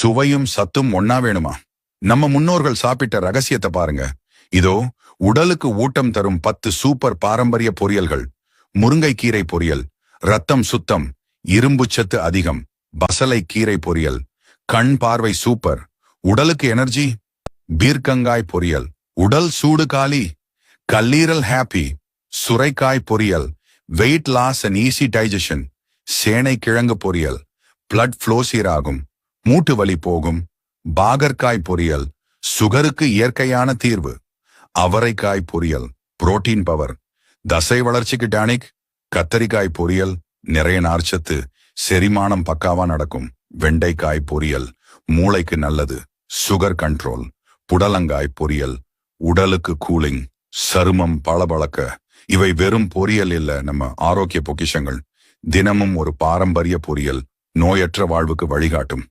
சுவையும் சத்தும் ஒன்னா வேணுமா? நம்ம முன்னோர்கள் சாப்பிட்ட ரகசியத்தை பாருங்க. இதோ உடலுக்கு ஊட்டம் தரும் பத்து சூப்பர் பாரம்பரிய பொரியல்கள். முருங்கைக்கீரை பொரியல் ரத்தம் சுத்தம் இரும்புச்சத்து அதிகம் பசலை கீரை பொரியல் கண் பார்வை சூப்பர் உடலுக்கு எனர்ஜி பீர்க்கங்காய் பொரியல் உடல் சூடு காலி கல்லீரல் ஹாப்பி சுரைக்காய் பொரியல் weight loss and easy digestion சேனை கிழங்கு பொரியல் பிளட் ஃப்ளோ சீராகும் மூட்டு வலி போகும் பாகற்காய் பொரியல் சுகருக்கு இயற்கையான தீர்வு அவரைக்காய் பொரியல் புரோட்டீன் பவர் தசை வளர்ச்சிக்கு டானிக் கத்தரிக்காய் பொரியல் நிறைய நார்ச்சத்து செரிமானம் பக்காவா நடக்கும் வெண்டைக்காய் பொரியல் மூளைக்கு நல்லது சுகர் கண்ட்ரோல் புடலங்காய் பொரியல் உடலுக்கு கூலிங் சருமம் பளபளக்க இவை வெறும் பொரியல் இல்ல நம்ம ஆரோக்கிய பொக்கிஷங்கள் தினமும் ஒரு பாரம்பரிய பொரியல் நோயற்ற வாழ்வுக்கு வழிகாட்டும்.